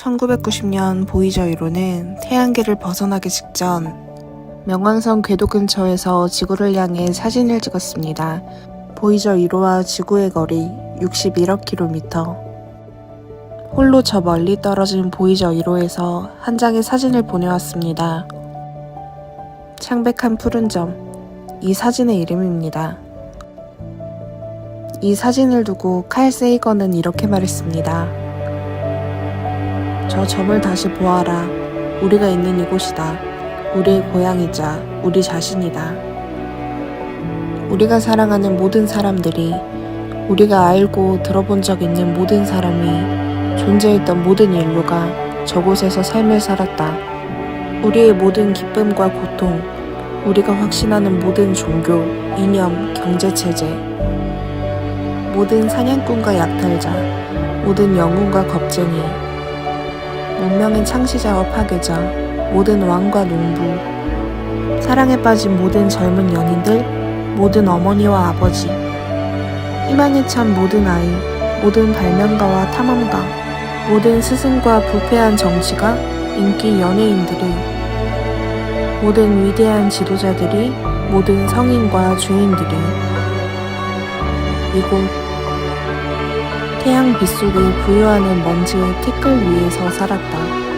1990년 보이저 1호는 태양계를 벗어나기 직전 명왕성 궤도 근처에서 지구를 향해 사진을 찍었습니다. 보이저 1호와 지구의 거리 61억 킬로미터. 홀로 저 멀리 떨어진 보이저 1호에서 한 장의 사진을 보내왔습니다. 창백한 푸른 점, 이 사진의 이름입니다. 이 사진을 두고 칼 세이건은 이렇게 말했습니다. 저 점을 다시 보아라. 우리가 있는 이곳이다. 우리의 고향이자 우리 자신이다. 우리가 사랑하는 모든 사람들이 우리가 알고 들어본 적 있는 모든 사람이 존재했던 모든 인류가 저곳에서 삶을 살았다. 우리의 모든 기쁨과 고통, 우리가 확신하는 모든 종교, 이념, 경제체제, 모든 사냥꾼과 약탈자, 모든 영웅과 겁쟁이, 문명의 창시자와 파괴자, 모든 왕과 농부, 사랑에 빠진 모든 젊은 연인들, 모든 어머니와 아버지, 희망에 찬 모든 아이, 모든 발명가와 탐험가, 모든 스승과 부패한 정치가, 인기 연예인들이, 모든 위대한 지도자들이, 모든 성인과 주인들이, 이곳 태양 빛 속에 부유하는 먼지의 티끌 위에서 살았다.